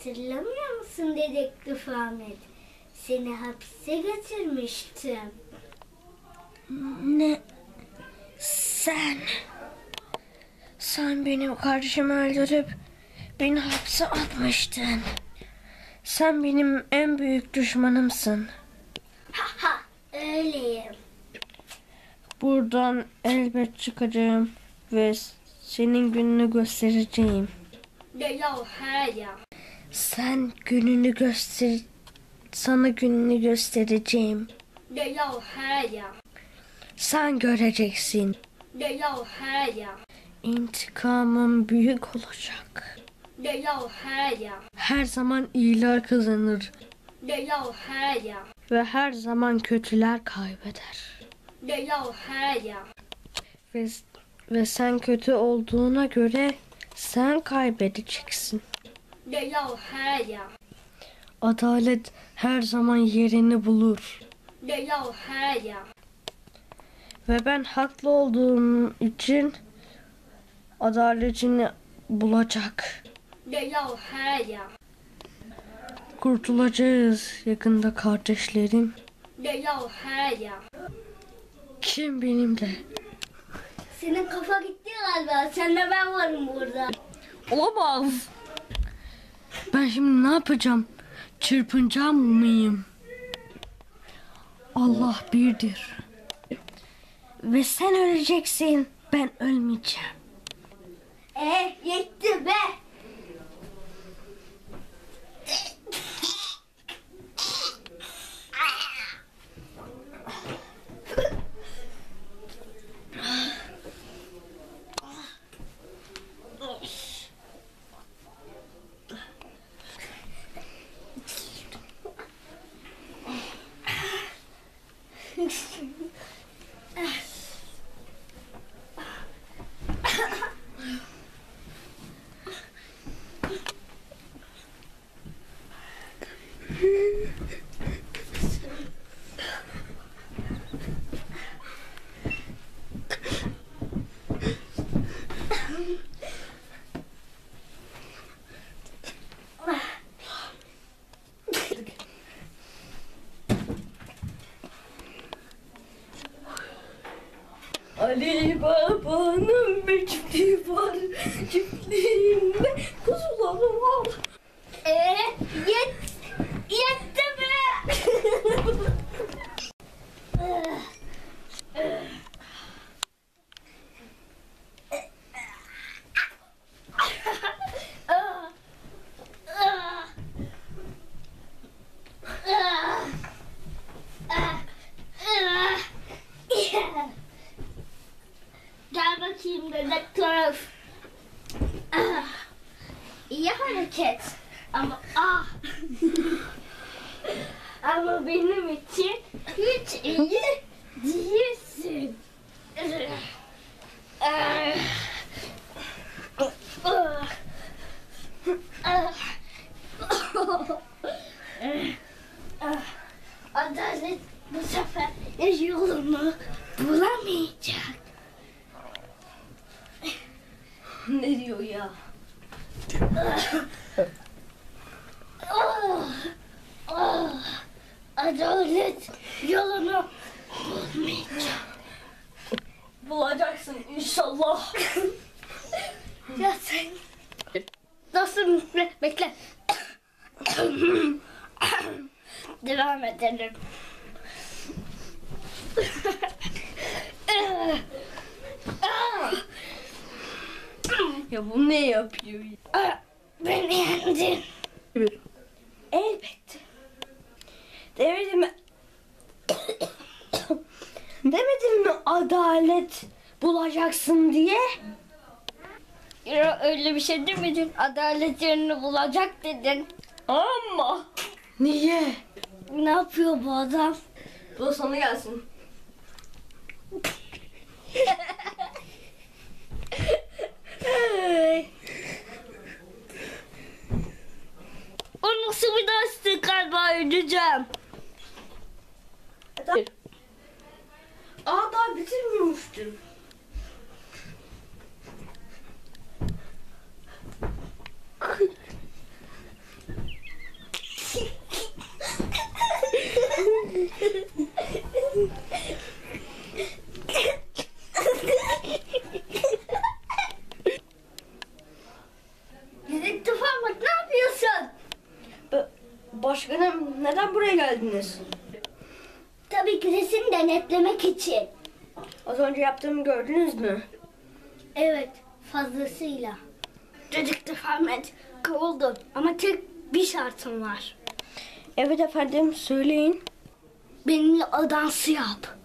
Hatırlamıyor musun dedektif Ahmet? Seni hapise götürmüştüm. Ne? Sen... Sen benim kardeşimi öldürüp beni hapse atmıştın. Sen benim en büyük düşmanımsın. Ha ha öyleyim. Buradan elbet çıkacağım ve senin gününü göstereceğim. De ya her ya. Sen gününü göster... Sana gününü göstereceğim. Sen göreceksin. İntikamım büyük olacak. Her ya. Her zaman iyiler kazanır ve her zaman kötüler kaybeder. Ve, ve sen kötü olduğuna göre sen kaybedeceksin. Ya her ya. Adalet her zaman yerini bulur. Ya her ya. Ve ben haklı olduğum için adaletini bulacak. Ya her ya. Kurtulacağız yakında kardeşlerim. De ya her ya. Kim benimle? Senin kafa gitti galiba. Sen de ben varım burada. Olamaz. Ben şimdi ne yapacağım? Çırpınacağım mıyım? Allah birdir. Ve sen öleceksin. Ben ölmeyeceğim. E yetti be. Ali Baba'nın bir çiftliği var. Çiftliğinde kuzuları var. E yet yetti be. Bakayım dedektif. Ah, İyi hareket. Ama ah. Ama benim için hiç iyi değilsin. Ah. Adalet bu sefer yolunu bulamayacak. Ne diyor ya? Ah, ah, Adalet yolunu bulmayacak. Bulacaksın inşallah. Ya sen... Nasıl bekle. Devam edelim. Ya bu ne yapıyor? Ah, Beni yendin. Elbette. Demedim mi? Demedim mi adalet bulacaksın diye? Ya öyle bir şey demedin. Adalet yerini bulacak dedin. Ama. Niye? Ne yapıyor bu adam? Bu sana gelsin. olmuştu. Dedik Tufan bak ne yapıyorsun? Başkanım neden buraya geldiniz? Tabii ki resim denetlemek için. Az önce yaptığımı gördünüz mü? Evet, fazlasıyla. Dedektif Ahmet, kovuldun ama tek bir şartım var. Evet efendim söyleyin. Benimle adansı yap.